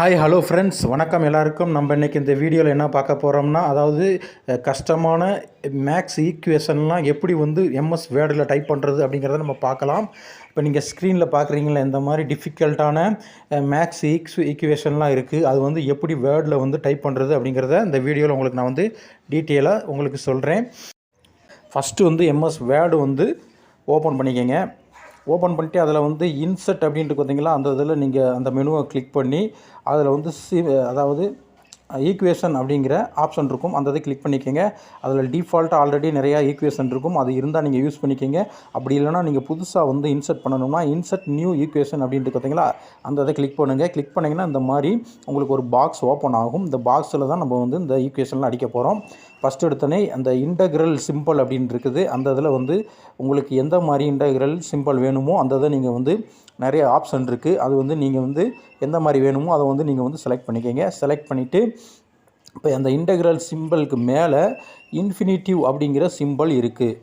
Hi hello friends வணக்கம் எல்லாருக்கும். நம்ம இன்றைக்கி இந்த வீடியோவில் என்ன பார்க்க போகிறோம்னா அதாவது கஷ்டமான மேக்ஸ் ஈக்குவேஷன்லாம் எப்படி வந்து எம்எஸ் வேர்டில் டைப் பண்ணுறது அப்படிங்கிறத நம்ம பார்க்கலாம். இப்போ நீங்கள் ஸ்க்ரீனில் பார்க்குறீங்களா இந்த மாதிரி டிஃபிகல்ட்டான மேக்ஸ் ஈக்ஸ் ஈக்குவேஷன்லாம் இருக்குது அது வந்து எப்படி வேர்டில் வந்து டைப் பண்ணுறது அப்படிங்கிறத இந்த வீடியோவில் உங்களுக்கு நான் வந்து டீட்டெயிலாக உங்களுக்கு சொல்கிறேன் ஃபஸ்ட்டு வந்து எம்எஸ் வேர்டு வந்து ஓப்பன் பண்ணிக்கங்க. ஓப்பன் பண்ணிட்டு அதில் வந்து இன்செர்ட் அப்படின்ட்டு பார்த்தீங்களா அந்த இதில் நீங்கள் அந்த மெனுவை கிளிக் பண்ணி அதில் வந்து சி அதாவது ஈக்குவேஷன் அப்படிங்கிற ஆப்ஷன் இருக்கும். அந்த இதை கிளிக் பண்ணிக்கோங்க. அதில் டிஃபால்ட்டாக ஆல்ரெடி நிறையா ஈக்குவேஷன் இருக்கும். அது இருந்தால் நீங்கள் யூஸ் பண்ணிக்கோங்க. அப்படி இல்லைனா நீங்கள் புதுசாக வந்து இன்செர்ட் பண்ணணும்னா இன்செர்ட் நியூ ஈக்குவேஷன் அப்படின்ட்டு பார்த்தீங்களா அந்த இதை கிளிக் பண்ணுங்கள் கிளிக் பண்ணிங்கன்னா இந்த மாதிரி உங்களுக்கு ஒரு பாக்ஸ் ஓப்பன் ஆகும். இந்த பாக்ஸில் தான் நம்ம வந்து இந்த ஈக்குவேஷன்லாம் அடிக்க போகிறோம் ஃபஸ்ட் எடுத்தோடனே அந்த இன்டகிரல் சிம்பிள் அப்படின்னு இருக்குது. அந்த இதில் வந்து உங்களுக்கு எந்த மாதிரி இன்டகிரல் சிம்பிள் வேணுமோ அந்த இதை நீங்கள் வந்து நிறைய ஆப்ஷன் இருக்குது அது வந்து நீங்கள் வந்து எந்த மாதிரி வேணுமோ அதை வந்து நீங்கள் வந்து செலக்ட் பண்ணிக்கோங்க. செலக்ட் பண்ணிவிட்டு இப்போ அந்த இன்டகிரல் சிம்பிளுக்கு மேலே இன்ஃபினிட்டிவ் அப்படிங்கிற சிம்பிள் இருக்குது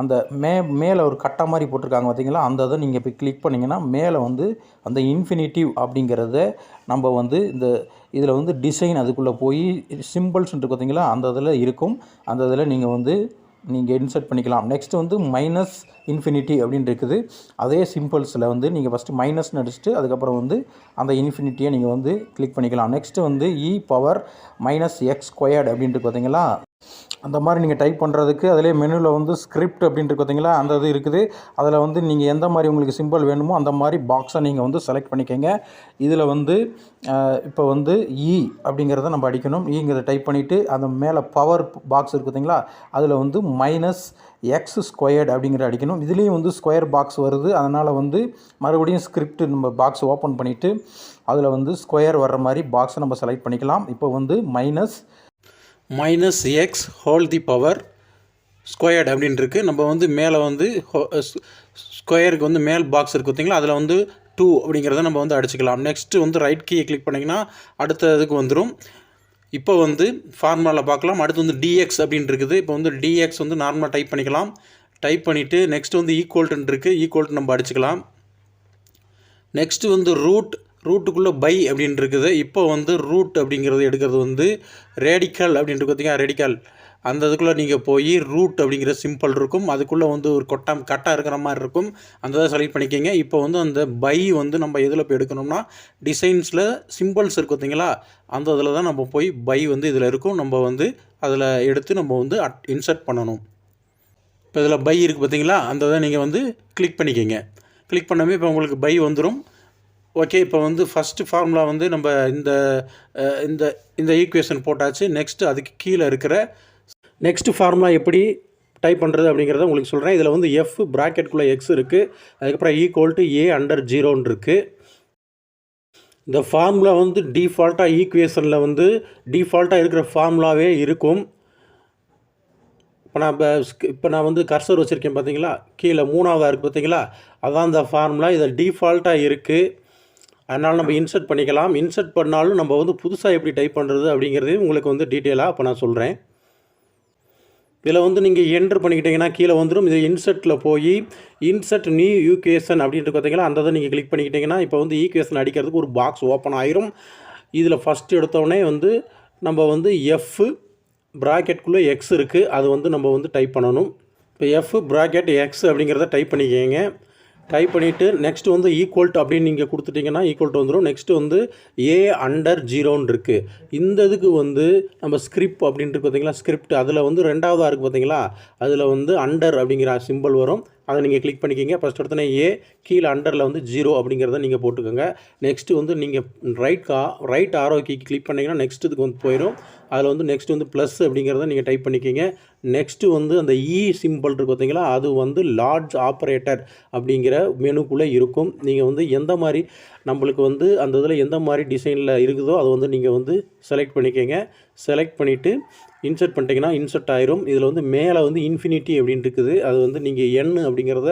அந்த மே மேலே ஒரு கட்டை மாதிரி போட்டிருக்காங்க பார்த்தீங்களா? அந்த இதை நீங்கள் இப்போ கிளிக் பண்ணிங்கன்னா மேலே வந்து அந்த இன்ஃபினிட்டிவ் அப்படிங்கிறத நம்ம வந்து இந்த இதில் வந்து டிசைன் அதுக்குள்ளே போய் சிம்பிள்ஸ் இருக்கு பார்த்தீங்களா? அந்த இதில் இருக்கும். அந்த இதில் நீங்கள் வந்து நீங்கள் இன்சர்ட் பண்ணிக்கலாம். நெக்ஸ்ட் வந்து மைனஸ் இன்ஃபினிட்டி அப்படின்னு இருக்குது. அதே சிம்பிள்ஸில் வந்து நீங்கள் ஃபஸ்ட்டு மைனஸ்னு அடிச்சுட்டு அதுக்கப்புறம் வந்து அந்த இன்ஃபினிட்டியை நீங்கள் வந்து கிளிக் பண்ணிக்கலாம். நெக்ஸ்ட்டு வந்து e power minus x squared அப்படின்ட்டு பார்த்தீங்களா? அந்த மாதிரி நீங்கள் டைப் பண்ணுறதுக்கு அதிலே மெனுவில் வந்து ஸ்கிரிப்ட் அப்படின்ட்டு பார்த்தீங்களா அந்த இது இருக்குது. அதில் வந்து நீங்கள் எந்த மாதிரி உங்களுக்கு சிம்பிள் வேணுமோ அந்த மாதிரி பாக்ஸை நீங்கள் வந்து செலக்ட் பண்ணிக்கோங்க. இதில் வந்து இப்போ வந்து e இ அப்படிங்கிறத நம்ம அடிக்கணும். E ஈங்கிறத டைப் பண்ணிவிட்டு அந்த மேலே பவர் பாக்ஸ் இருக்குது பார்த்தீங்களா அதில் வந்து மைனஸ் எக்ஸ் ஸ்கொயர்டு அப்படிங்கிற அடிக்கணும். இதுலேயும் வந்து ஸ்கொயர் பாக்ஸ் வருது. அதனால் வந்து மறுபடியும் ஸ்கிரிப்ட் நம்ம பாக்ஸ் ஓப்பன் பண்ணிவிட்டு அதில் வந்து ஸ்கொயர் வர்ற மாதிரி பாக்ஸை நம்ம செலக்ட் பண்ணிக்கலாம். இப்போ வந்து minus minus x whole the power squared அப்படின்னு நம்ம வந்து மேலே வந்து ஸ்கொயருக்கு வந்து மேல் பாக்ஸ் இருக்குது பார்த்தீங்களா? அதில் வந்து டூ அப்படிங்கிறத நம்ம வந்து அடிச்சுக்கலாம். நெக்ஸ்ட்டு வந்து ரைட் கீயை கிளிக் பண்ணிங்கன்னா அடுத்த இதுக்கு வந்துடும் இப்போ வந்து ஃபார்முலாவில் பார்க்கலாம். அடுத்து வந்து டிஎக்ஸ் அப்படின்னு இருக்குது. இப்போ வந்து டிஎக்ஸ் வந்து நார்மலாக டைப் பண்ணிக்கலாம். டைப் பண்ணிவிட்டு நெக்ஸ்ட்டு வந்து ஈக்குவல்ட்டுன்னு இருக்குது ஈக்குவல்ட்டு நம்ம அடிச்சுக்கலாம். நெக்ஸ்ட்டு வந்து ரூட் ரூட்டுக்குள்ளே பை அப்படின்னு இருக்குது இப்போ வந்து ரூட் அப்படிங்கிறது எடுக்கிறது வந்து ரேடிக்கல் அப்படின்ட்டு பார்த்தீங்கன்னா ரேடிக்கல் அந்த இதுக்குள்ளே நீங்கள் போய் ரூட் அப்படிங்கிற சிம்பிள் இருக்கும். அதுக்குள்ளே வந்து ஒரு கொட்டம் கட்டாக இருக்கிற மாதிரி இருக்கும். அந்த இதை செலக்ட் பண்ணிக்கோங்க. இப்போ வந்து அந்த பை வந்து நம்ம எதில் போய் எடுக்கணும்னா டிசைன்ஸில் சிம்பிள்ஸ் இருக்கு பார்த்தீங்களா அந்த இதில் தான் நம்ம போய் பை வந்து இதில் இருக்கும். நம்ம வந்து அதில் எடுத்து நம்ம வந்து இன்சர்ட் பண்ணணும். இப்போ இதில் பை இருக்குது பார்த்தீங்களா அந்த இதை நீங்கள் வந்து கிளிக் பண்ணிக்கோங்க. கிளிக் பண்ணவே இப்போ உங்களுக்கு பை வந்துடும் ஓகே இப்போ வந்து ஃபஸ்ட்டு ஃபார்முலா வந்து நம்ம இந்த இந்த இந்த ஈக்குவேஷன் போட்டாச்சு. நெக்ஸ்ட்டு அதுக்கு கீழே இருக்கிற நெக்ஸ்ட் ஃபார்முலா எப்படி டைப் பண்ணுறது அப்படிங்கிறத உங்களுக்கு சொல்கிறேன் இதில் வந்து எஃப் ப்ராக்கெட்குள்ளே எக்ஸ் இருக்குது அதுக்கப்புறம் ஈக்குவல் டு ஏ அண்டர் ஜீரோன்னு இருக்குது இந்த ஃபார்முலா வந்து டிஃபால்ட்டாக ஈக்குவேஷனில் வந்து டிஃபால்ட்டாக இருக்கிற ஃபார்முலாவே இருக்கும். இப்போ நான் இப்போ இப்போ நான் வந்து கர்சர் வச்சுருக்கேன் பார்த்தீங்களா கீழே மூணாவதாக இருக்குது பார்த்தீங்களா அதான் அந்த ஃபார்முலா இதில் டிஃபால்ட்டாக இருக்குது அதனால் நம்ம இன்சர்ட் பண்ணிக்கலாம். இன்சர்ட் பண்ணாலும் நம்ம வந்து புதுசாக எப்படி டைப் பண்ணுறது அப்படிங்கிறதையும் உங்களுக்கு வந்து டீட்டெயிலாக இப்போ நான் சொல்கிறேன் இதில் வந்து நீங்கள் என்ட்ரு பண்ணிக்கிட்டீங்கன்னா கீழே வந்துடும் இது இன்சர்ட்டில் போய் இன்சர்ட் நியூ யூகேஷன் அப்படின்ட்டு பார்த்தீங்கன்னா அந்த இதை நீங்கள் கிளிக் பண்ணிக்கிட்டிங்கன்னா இப்போ வந்து ஈக்குவேஷன் அடிக்கிறதுக்கு ஒரு பாக்ஸ் ஓப்பன் ஆயிரும். இதில் ஃபஸ்ட் எடுத்தோடனே வந்து நம்ம வந்து எஃப் ப்ராக்கெட்குள்ளே எக்ஸ் இருக்குது அது வந்து நம்ம வந்து டைப் பண்ணணும். இப்போ எஃப் ப்ராக்கெட் எக்ஸ் அப்படிங்கிறத டைப் பண்ணிக்கோங்க. டைப் பண்ணிவிட்டு நெக்ஸ்ட் வந்து ஈக்குவல்ட் அப்படின்னு நீங்கள் கொடுத்துட்டிங்கன்னா ஈக்குவல் வந்துடும் நெக்ஸ்ட் வந்து ஏ அண்டர் ஜீரோன்னு இருக்குது இந்த இதுக்கு வந்து நம்ம ஸ்கிரிப்ட் அப்படின்ட்டு பார்த்தீங்களா ஸ்கிரிப்ட் அதில் வந்து ரெண்டாவதாக இருக்குது பார்த்தீங்களா அதில் வந்து அண்டர் அப்படிங்கிற சிம்பிள் வரும். அதை நீங்கள் கிளிக் பண்ணிக்கிங்க. ஃபஸ்ட் எடுத்தோன்னே ஏ கீழே அண்டரில் வந்து ஜீரோ அப்படிங்கிறத நீங்கள் போட்டுக்கோங்க. நெக்ஸ்ட்டு வந்து நீங்கள் ரைட் கா ரைட் ஆரோ கீ கிளிக் பண்ணிங்கன்னா நெக்ஸ்ட் இதுக்கு வந்து போயிடும் அதில் வந்து நெக்ஸ்ட் வந்து ப்ளஸ் அப்படிங்கிறத நீங்கள் டைப் பண்ணிக்கிங்க. நெக்ஸ்ட்டு வந்து அந்த e இ சிம்பிள் இருக்குது பார்த்தீங்களா அது வந்து லார்ஜ் ஆப்ரேட்டர் அப்படிங்கிற மெனுக்குள்ளே இருக்கும். நீங்கள் வந்து எந்த மாதிரி நம்மளுக்கு வந்து அந்த இதில் எந்த மாதிரி டிசைனில் இருக்குதோ அதை வந்து நீங்கள் வந்து செலக்ட் பண்ணிக்கோங்க. செலக்ட் பண்ணிவிட்டு இன்சர்ட் பண்ணிட்டீங்கன்னா இன்சர்ட் ஆயிரும். இதில் வந்து மேலே வந்து இன்ஃபினிட்டி அப்படின்னு இருக்குது. அது வந்து நீங்கள் எண் அப்படிங்கிறத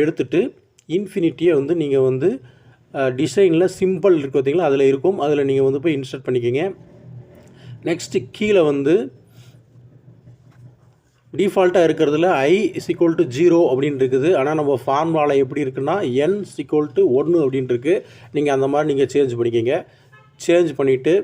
எடுத்துட்டு இன்ஃபினிட்டியை வந்து நீங்கள் வந்து டிசைனில் சிம்பிள் இருக்குது பார்த்தீங்களா அதில் இருக்கும். அதில் நீங்கள் வந்து போய் இன்சர்ட் பண்ணிக்கோங்க. நெக்ஸ்ட்டு கீழே வந்து டிஃபால்ட்டாக இருக்கிறதுல ஐ சிக்வல் டு ஜீரோ அப்படின்னு இருக்குது. ஆனால் நம்ம ஃபார்முலாவில் எப்படி இருக்குன்னா என் சிக்வல் டு ஒன்று அப்படின்னு இருக்குது நீங்கள் அந்த மாதிரி நீங்கள் சேஞ்ச் பண்ணிக்கோங்க. சேஞ்ச் பண்ணிவிட்டு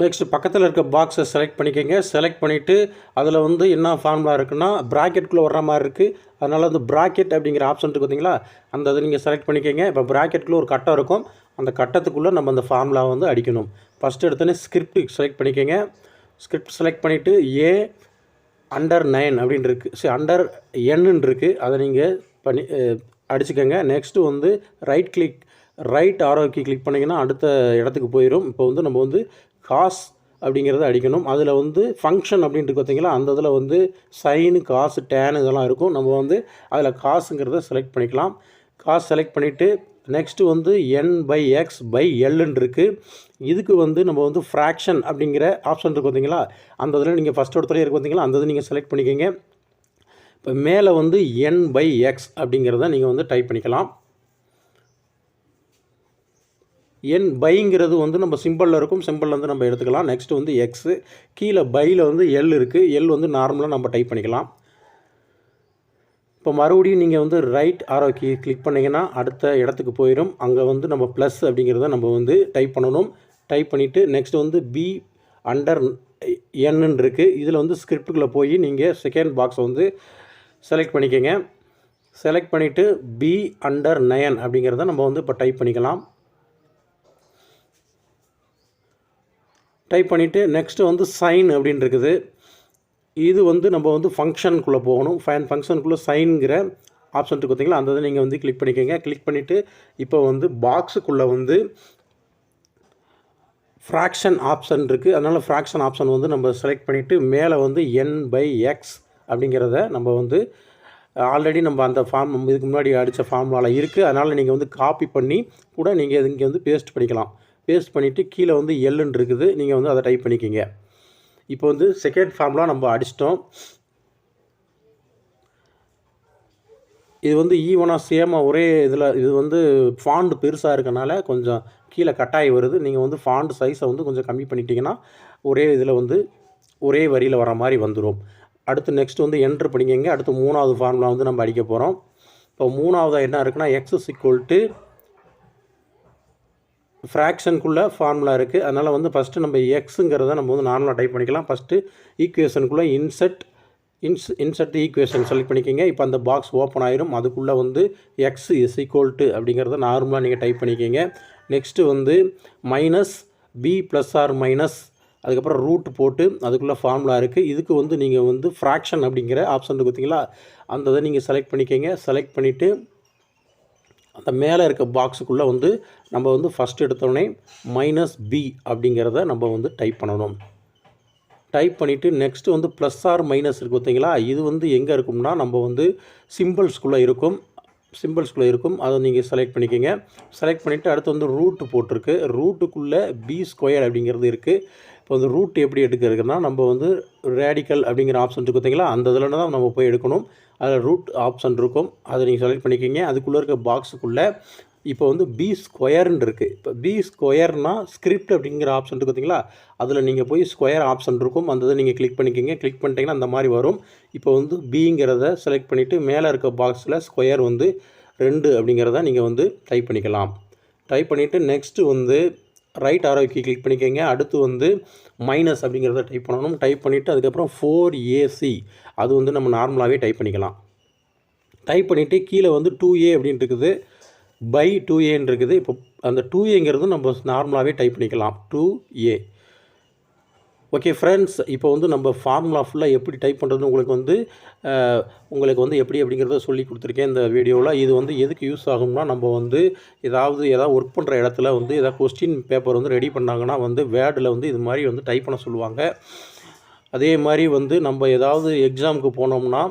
நெக்ஸ்ட் பக்கத்தில் இருக்க பாக்ஸை செலக்ட் பண்ணிக்கோங்க. செலக்ட் பண்ணிவிட்டு அதில் வந்து என்ன ஃபார்முலா இருக்குன்னா ப்ராக்கெட்குள்ளே வர்ற மாதிரி இருக்குது அதனால் வந்து ப்ராக்கெட் அப்படிங்கிற ஆப்ஷன் இருக்குது பார்த்தீங்களா அந்த இதை நீங்கள் செலக்ட் பண்ணிக்கோங்க. இப்போ ப்ராக்கெட்குள்ளே ஒரு கட்டம் இருக்கும். அந்த கட்டத்துக்குள்ளே நம்ம அந்த ஃபார்முலா வந்து அடிக்கணும். ஃபஸ்ட்டு எடுத்தோன்னே ஸ்கிரிப்ட் செலக்ட் பண்ணிக்கோங்க. ஸ்கிரிப்ட் செலக்ட் பண்ணிவிட்டு ஏ அண்டர் நைன் அப்படின்னு இருக்குது சரி அண்டர் என்னு இருக்குது அதை நீங்கள் பண்ணி அடிச்சுக்கோங்க. நெக்ஸ்ட்டு வந்து right click right arrow key click பண்ணிங்கன்னா அடுத்த இடத்துக்கு போயிடும் இப்போ வந்து நம்ம வந்து காஸ் அப்படிங்கிறத அடிக்கணும். அதில் வந்து ஃபங்க்ஷன் அப்படின்ட்டு பார்த்தீங்களா அந்த இதில் வந்து சைனு காசு டேன் இதெல்லாம் இருக்கும். நம்ம வந்து அதில் காசுங்கிறத செலக்ட் பண்ணிக்கலாம். காசு செலக்ட் பண்ணிவிட்டு நெக்ஸ்ட்டு வந்து என் பை எக்ஸ் பை எல்லுன்னு இருக்குது இதுக்கு வந்து நம்ம வந்து ஃப்ராக்ஷன் அப்படிங்கிற ஆப்ஷன் இருக்குது பார்த்தீங்களா அந்த இதில் நீங்கள் ஃபஸ்ட் ஒருத்தரையும் இருக்குது பார்த்தீங்களா அந்த இதை நீங்கள் செலக்ட் பண்ணிக்கோங்க. இப்போ மேலே வந்து என் பை எக்ஸ் அப்படிங்கிறத நீங்கள் வந்து டைப் பண்ணிக்கலாம். என் பைங்கிறது வந்து நம்ம சிம்பிளில் இருக்கும். சிம்பிளில் வந்து நம்ம எடுத்துக்கலாம். நெக்ஸ்ட்டு வந்து எக்ஸு கீழே பையில் வந்து எல் இருக்குது எல் வந்து நார்மலாக நம்ம டைப் பண்ணிக்கலாம். இப்போ மறுபடியும் நீங்கள் வந்து ரைட் ஆரோ கீ கிளிக் பண்ணிங்கன்னா அடுத்த இடத்துக்கு போயிடும் அங்கே வந்து நம்ம ப்ளஸ் அப்படிங்கிறத நம்ம வந்து டைப் பண்ணணும். டைப் பண்ணிவிட்டு நெக்ஸ்ட் வந்து பி அண்டர் என்னு இருக்குது இதில் வந்து ஸ்கிரிப்டுக்குள்ளே போய் நீங்கள் செகண்ட் பாக்ஸை வந்து செலக்ட் பண்ணிக்கோங்க. செலக்ட் பண்ணிவிட்டு பி அண்டர் நயன் அப்படிங்கிறத நம்ம வந்து இப்போ டைப் பண்ணிக்கலாம். டைப் பண்ணிவிட்டு நெக்ஸ்ட்டு வந்து சைன் அப்படின்னு இருக்குது. இது வந்து நம்ம வந்து ஃபங்க்ஷனுக்குள்ளே போகணும். ஃபைன் ஃபங்க்ஷனுக்குள்ளே சைன்கிற ஆப்ஷன் இருக்கு பார்த்தீங்களா? அந்த இதை நீங்கள் வந்து கிளிக் பண்ணிக்கோங்க. கிளிக் பண்ணிவிட்டு இப்போ வந்து பாக்ஸுக்குள்ளே வந்து ஃப்ராக்ஷன் ஆப்ஷன் இருக்குது அதனால் ஃப்ராக்ஷன் ஆப்ஷன் வந்து நம்ம செலக்ட் பண்ணிவிட்டு மேலே வந்து என் பை எக்ஸ் அப்படிங்கிறத நம்ம வந்து ஆல்ரெடி நம்ம அந்த ஃபார்ம் இதுக்கு முன்னாடி அடித்த ஃபார்முலாவில் இருக்குது அதனால் நீங்கள் வந்து காப்பி பண்ணி கூட நீங்கள் இங்கே வந்து பேஸ்ட் பண்ணிக்கலாம். பேஸ்ட் பண்ணிவிட்டு கீழே வந்து எல்லுன்னு இருக்குது. நீங்கள் வந்து அதை டைப் பண்ணிக்கிங்க. இப்போ வந்து செகண்ட் ஃபார்ம்லாம் நம்ம அடிச்சிட்டோம். இது வந்து ஈவனாக சேமாக ஒரே இதில் இது வந்து ஃபாண்டு பெருசாக இருக்கனால கொஞ்சம் கீழே கட்டாயி வருது. நீங்கள் வந்து ஃபாண்டு சைஸை வந்து கொஞ்சம் கம்மி பண்ணிட்டீங்கன்னா ஒரே இதில் வந்து ஒரே வரியில் வர மாதிரி வந்துடும் அடுத்து நெக்ஸ்ட் வந்து என்ட்ரு பண்ணிக்கங்க. அடுத்து மூணாவது ஃபார்முலா வந்து நம்ம அடிக்க போகிறோம் இப்போ மூணாவதாக என்ன இருக்குன்னா எக்ஸஸ் ஈக்குவல் டு ஃப்ராக்ஷனுக்குள்ளே ஃபார்முலா இருக்குது அதனால் வந்து ஃபஸ்ட்டு நம்ம எக்ஸுங்கிறத நம்ம வந்து நார்மலாக டைப் பண்ணிக்கலாம். First ஈக்குவேஷனுக்குள்ளே insert ins insert equation select பண்ணிக்கோங்க. இப்போ அந்த பாக்ஸ் ஓப்பன் ஆயிரும். அதுக்குள்ளே வந்து எக்ஸ் இஸ் ஈக்குவல் டு அப்படிங்கிறத நார்மலாக நீங்கள் டைப் பண்ணிக்கோங்க. நெக்ஸ்ட்டு வந்து minus b plus or minus அதுக்கப்புறம் ரூட் போட்டு அதுக்குள்ளே ஃபார்முலா இருக்குது இதுக்கு வந்து நீங்கள் வந்து ஃப்ராக்ஷன் அப்படிங்கிற ஆப்ஷன் இருக்குது அந்த இதை நீங்கள் செலக்ட் பண்ணிக்கோங்க. செலக்ட் பண்ணிவிட்டு அந்த மேலே இருக்க பாக்ஸுக்குள்ளே வந்து நம்ம வந்து ஃபஸ்ட் எடுத்தோடனே மைனஸ் பி அப்படிங்கிறத நம்ம வந்து டைப் பண்ணணும். டைப் பண்ணிவிட்டு நெக்ஸ்ட்டு வந்து ப்ளஸ் ஆர் மைனஸ் இருக்குது பார்த்தீங்களா? இது வந்து எங்கே இருக்கும்னா நம்ம வந்து சிம்பிள்ஸ்குள்ளே இருக்கும். சிம்பிள்ஸ்குள்ளே இருக்கும். அதை நீங்கள் செலக்ட் பண்ணிக்கோங்க. செலக்ட் பண்ணிவிட்டு அடுத்து வந்து ரூட்டு போட்டிருக்கு. ரூட்டுக்குள்ளே பி ஸ்கொயர் அப்படிங்கிறது இருக்குது இப்போ வந்து ரூட் எப்படி எடுக்கிறதுனா நம்ம வந்து ரேடிக்கல் அப்படிங்கிற ஆப்ஷன் இருக்குது பார்த்தீங்களா? அந்த இதில் தான் நம்ம போய் எடுக்கணும். அதில் ரூட் ஆப்ஷன் இருக்கும். அதை நீங்கள் செலக்ட் பண்ணிக்கிங்க. அதுக்குள்ளே இருக்க பாக்ஸுக்குள்ளே இப்போ வந்து பி ஸ்கொயர்னு இருக்குது இப்போ பி ஸ்கொயர்னால் ஸ்கிரிப்ட் அப்படிங்கிற ஆப்ஷன் இருக்குது பார்த்தீங்களா அதில் நீங்கள் போய் ஸ்கொயர் ஆப்ஷன் இருக்கும். அந்த இதை நீங்கள் கிளிக் பண்ணிக்கிங்க. கிளிக் பண்ணிட்டீங்கன்னா அந்த மாதிரி வரும். இப்போ வந்து பிங்கிறத செலக்ட் பண்ணிவிட்டு மேலே இருக்க பாக்ஸில் ஸ்கொயர் வந்து ரெண்டு அப்படிங்கிறத நீங்கள் வந்து டைப் பண்ணிக்கலாம். டைப் பண்ணிவிட்டு நெக்ஸ்ட்டு வந்து ரைட் ஆரோக்கி கிளிக் பண்ணிக்கோங்க. அடுத்து வந்து மைனஸ் அப்படிங்கிறத டைப் பண்ணணும். டைப் பண்ணிவிட்டு அதுக்கப்புறம் ஃபோர் ஏசி அது வந்து நம்ம நார்மலாகவே டைப் பண்ணிக்கலாம். டைப் பண்ணிவிட்டு கீழே வந்து டூ ஏ அப்படின்ட்டு இருக்குது. பை டூ ஏன்னு இருக்குது. இப்போ அந்த டூ ஏங்கிறது நம்ம நார்மலாகவே டைப் பண்ணிக்கலாம். டூ ஏ ஓகே ஃப்ரெண்ட்ஸ் இப்போ வந்து நம்ம ஃபார்முலா ஃபுல்லாக எப்படி டைப் பண்ணுறது உங்களுக்கு வந்து உங்களுக்கு வந்து எப்படி அப்படிங்கிறத சொல்லி கொடுத்துருக்கேன் இந்த வீடியோவில் இது வந்து எதுக்கு யூஸ் ஆகும்னா நம்ம வந்து ஏதாவது ஏதாவது ஒர்க் பண்ணுற இடத்துல வந்து ஏதாவது கொஸ்டின் பேப்பர் வந்து ரெடி பண்ணாங்கன்னா வந்து வேர்டில் வந்து இது மாதிரி வந்து டைப் பண்ண சொல்லுவாங்க. அதே மாதிரி வந்து நம்ம ஏதாவது எக்ஸாமுக்கு போனோம்னா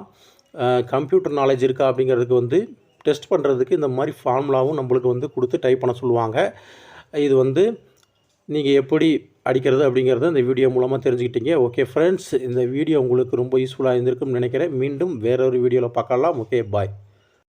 கம்ப்யூட்டர் நாலேஜ் இருக்கா அப்படிங்கிறதுக்கு வந்து டெஸ்ட் பண்ணுறதுக்கு இந்த மாதிரி ஃபார்முலாவும் நம்மளுக்கு வந்து கொடுத்து டைப் பண்ண சொல்லுவாங்க. இது வந்து நீங்கள் எப்படி அடிக்கிறது அப்படிங்கிறத இந்த வீடியோ மூலமாக தெரிஞ்சுக்கிட்டீங்க. ஓகே ஃப்ரெண்ட்ஸ் இந்த வீடியோ உங்களுக்கு ரொம்ப யூஸ்ஃபுல்லாக இருந்திருக்கும்னு நினைக்கிறேன். மீண்டும் வேறொரு வீடியோவில் பார்க்கலாம். Okay bye